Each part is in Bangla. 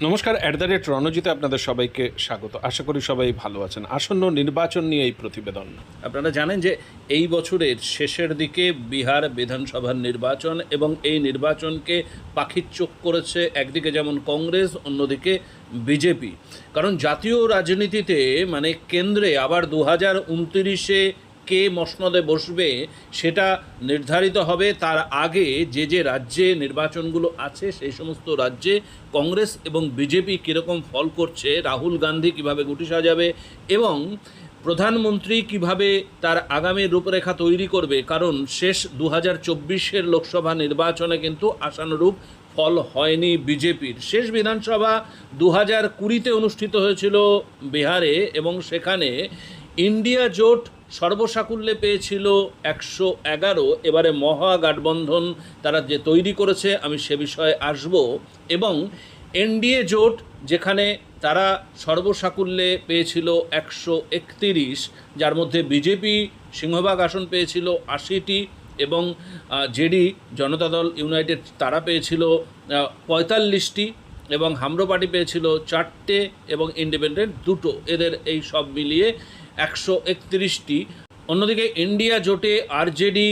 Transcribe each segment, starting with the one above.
নমস্কার অ্যাট দ্য রেট রণজিতে আপনাদের সবাইকে স্বাগত। আশা করি সবাই ভালো আছেন। আসন্ন নির্বাচন নিয়ে এই প্রতিবেদন। আপনারা জানেন যে এই বছরের শেষের দিকে বিহার বিধানসভার নির্বাচন এবং এই নির্বাচনকে পাখির চোখ করেছে একদিকে যেমন কংগ্রেস, অন্যদিকে বিজেপি। কারণ জাতীয় রাজনীতিতে মানে কেন্দ্রে আবার দু হাজার উনতিরিশে কে মসনদে বসবে সেটা নির্ধারিত হবে। তার আগে যে যে রাজ্যে নির্বাচনগুলো আছে, সেই সমস্ত রাজ্যে কংগ্রেস এবং বিজেপি কীরকম ফল করছে, রাহুল গান্ধী কীভাবে গুটি সাজাবে এবং প্রধানমন্ত্রী কীভাবে তার আগামী রূপরেখা তৈরি করবে, কারণ শেষ দু হাজার লোকসভা নির্বাচনে কিন্তু আশানুরূপ ফল হয়নি বিজেপির। শেষ বিধানসভা দু হাজার কুড়িতে অনুষ্ঠিত হয়েছিল বিহারে এবং সেখানে ইন্ডিয়া জোট সর্বসাকুল্যে পেয়েছিল একশো এগারো। এবারে মহাগাঠবন্ধন তারা যে তৈরি করেছে, আমি সে বিষয়ে আসব। এবং এনডিএ জোট, যেখানে তারা সর্বসাকুল্যে পেয়েছিল একশো একতিরিশ, যার মধ্যে বিজেপি সিংহভাগ আসন পেয়েছিল আশিটি এবং জেডি জনতা দল ইউনাইটেড তারা পেয়েছিল পঁয়তাল্লিশটি এবং হামরো পার্টি পেয়েছিল চারটে এবং ইন্ডিপেন্ডেন্ট দুটো। এদের এই সব মিলিয়ে একশো একত্রিশটি। অন্যদিকে ইন্ডিয়া জোটে আরজেডি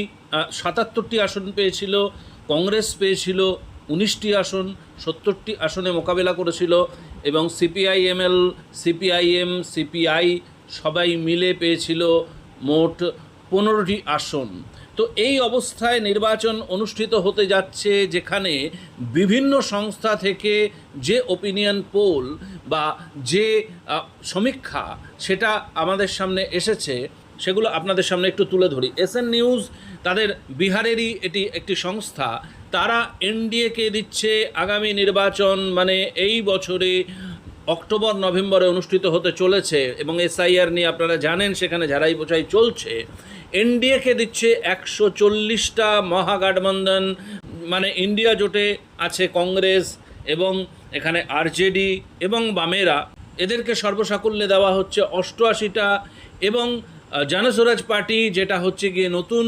সাতাত্তরটি আসন পেয়েছিল, কংগ্রেস পেয়েছিল উনিশটি আসন, সত্তরটি আসনে মোকাবেলা করেছিল এবং সিপিআইএমএল, সিপিআইএম, সিপিআই সবাই মিলে পেয়েছিল মোট পনেরোটি আসন। তো এই অবস্থায় নির্বাচন অনুষ্ঠিত হতে যাচ্ছে যেখানে বিভিন্ন সংস্থা থেকে যে ওপিনিয়ন পোল বা যে সমীক্ষা সেটা আমাদের সামনে এসেছে, সেগুলো আপনাদের সামনে একটু তুলে ধরি। এসএন নিউজ তাদের বিহারেরই এটি একটি সংস্থা। তারা এনডিএকে দিচ্ছে আগামী নির্বাচন মানে এই বছরে অক্টোবর, নভেম্বরে অনুষ্ঠিত হতে চলেছে এবং এসআইআর নিয়ে আপনারা জানেন সেখানে ঝাড়াই পোছাই চলছে। এনডিএকে দিচ্ছে একশো চল্লিশটা মহাগঠবন্ধন। মানে ইন্ডিয়া জোটে আছে কংগ্রেস এবং এখানে আরজেডি এবং বামেরা। এদেরকে সর্বসাকুল্যে দেওয়া হচ্ছে অষ্টআশিটা এবং জনস্বরাজ পার্টি যেটা হচ্ছে গিয়ে নতুন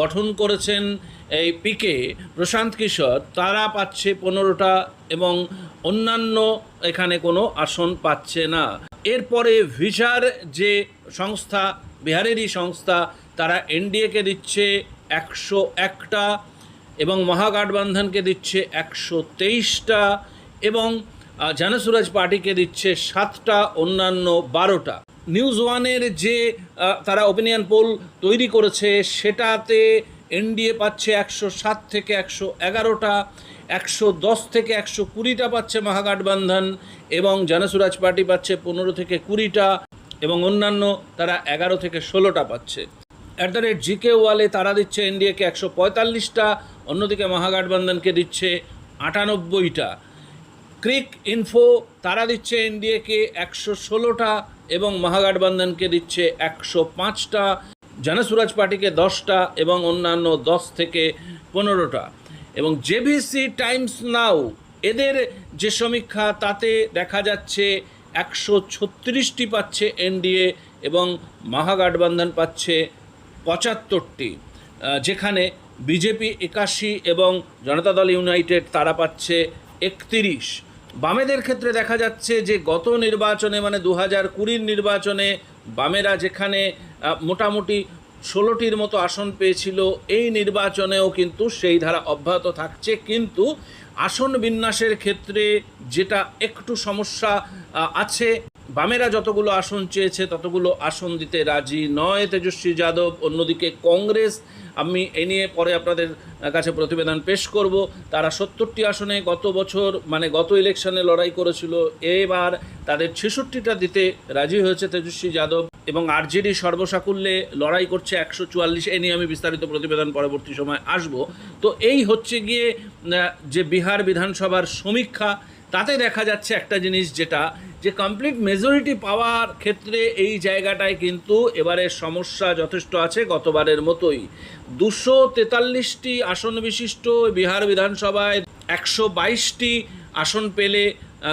গঠন করেছেন এই পিকে প্রশান্ত কিশোর, তারা পাচ্ছে পনেরোটা এবং অন্যান্য এখানে কোনো আসন পাচ্ছে না। এরপরে ভিসার যে সংস্থা, বিহারেরই সংস্থা, তারা এনডিএকে দিচ্ছে একশো একটা এবং মহাগঠবন্ধনকে দিচ্ছে একশো তেইশটা এবং জনসুরাজ পার্টিকে দিচ্ছে সাতটা, অন্যান্য বারোটা। নিউজ ওয়ানের যে তারা ওপিনিয়ন পোল তৈরি করেছে, সেটাতে এনডিএ পাচ্ছে একশো সাত থেকে একশো এগারোটা, একশো দশ থেকে একশো কুড়িটা পাচ্ছে মহাগঠবন্ধন এবং জনসুরাজ পার্টি পাচ্ছে পনেরো থেকে কুড়িটা এবং অন্যান্য তারা এগারো থেকে ষোলোটা পাচ্ছে। অ্যাট দ্য রেট জিকে ওয়ালে তারা দিচ্ছে এনডিএকে একশো পঁয়তাল্লিশটা, অন্যদিকে মহাগঠবন্ধনকে দিচ্ছে আটানব্বইটা। ক্রিক ইনফো তারা দিচ্ছে এনডিএকে একশো ষোলোটা এবং মহাগঠবন্ধনকে দিচ্ছে একশো পাঁচটা। জনসুরাজ পার্টিকে দশটা এবং অন্যান্য দশ থেকে পনেরোটা। এবং জেভিসি টাইমস নাও এদের যে সমীক্ষা, তাতে দেখা যাচ্ছে একশো ছত্রিশটি পাচ্ছে এনডিএ এবং মহাগঠবন্ধন পাচ্ছে পঁচাত্তরটি। যেখানে বিজেপি একাশি এবং জনতা দল ইউনাইটেড, তারা পাচ্ছে একতিরিশ। বামেদের ক্ষেত্রে দেখা যাচ্ছে যে গত নির্বাচনে মানে দু হাজার কুড়ির নির্বাচনে বামেরা যেখানে মোটামুটি ষোলোটির মতো আসন পেয়েছিল, এই নির্বাচনেও কিন্তু সেই ধারা অব্যাহত থাকছে। কিন্তু আসন বিন্যাসের ক্ষেত্রে যেটা একটু সমস্যা আছে বামেরা যতগুলো আসন চেয়েছে, ততগুলো আসন দিতে রাজি নয়। তেজস্বী যাদব, অন্যদিকে কংগ্রেস, আমি এ নিয়ে পরে আপনাদের কাছে প্রতিবেদন পেশ করব। তারা সত্তরটি আসনে গত বছর মানে গত ইলেকশনে লড়াই করেছিল, এবার তাদের ছেষট্টিটা দিতে রাজি হয়েছে তেজস্বী যাদব এবং আরজেডি সর্বসাকুল্যে লড়াই করছে একশো চুয়াল্লিশ। এ নিয়ে আমি বিস্তারিত প্রতিবেদন পরবর্তী সময় আসব। তো এই হচ্ছে গিয়ে যে বিহার বিধানসভার সমীক্ষা, তাতে দেখা যাচ্ছে একটা জিনিস যেটা যে কমপ্লিট মেজরিটি পাওয়ার ক্ষেত্রে এই জায়গাটায় কিন্তু এবারে সমস্যা যথেষ্ট আছে গতবারের মতোই। দুশো তেতাল্লিশটি আসন বিশিষ্ট বিহার বিধানসভায় একশো বাইশটি আসন পেলে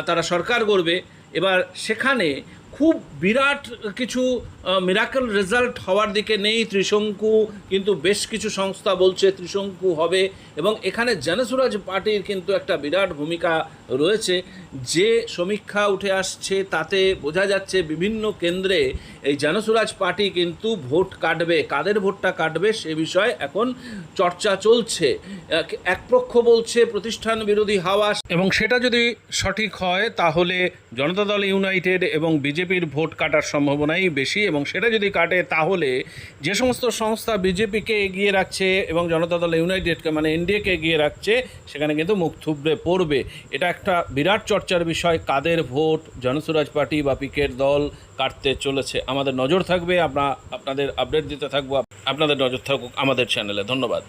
তারা সরকার করবে এবার সেখানে খুব বিরাট কিছু মিরাকল রেজাল্ট হওয়ার দিকে নেই। ত্রিশঙ্কু কিন্তু বেশ কিছু সংস্থা বলছে ত্রিশঙ্কু হবে এবং এখানে জনসুরাজ পার্টির কিন্তু একটা বিরাট ভূমিকা রয়েছে। যে সমীক্ষা উঠে আসছে, তাতে বোঝা যাচ্ছে বিভিন্ন কেন্দ্রে এই জনসুরাজ পার্টি কিন্তু ভোট কাটবে। কাদের ভোটটা কাটবে সে বিষয়ে এখন চর্চা চলছে। এক- পক্ষ বলছে প্রতিষ্ঠান বিরোধী হাওয়া এবং সেটা যদি সঠিক হয়, তাহলে জনতা দল ইউনাইটেড এবং বিজেপির ভোট কাটার সম্ভাবনাই বেশি এবং সেটা যদি কাটে তাহলে যে সমস্ত সংস্থা বিজেপিকে এগিয়ে রাখছে এবং জনতা দল ইউনাইটেডকে মানে এনডিএকে এগিয়ে রাখছে, সেখানে কিন্তু মুখ থুবড়ে পড়বে। এটা একটা বিরাট চর্চার বিষয়, কাদের ভোট জনসুরাজ পার্টি বা পিকের দল কাটতে চলেছে। আমাদের নজর থাকবে আমরা আপনাদের আপডেট দিতে থাকব। আপনাদের নজর থাকুক আমাদের চ্যানেলে। ধন্যবাদ।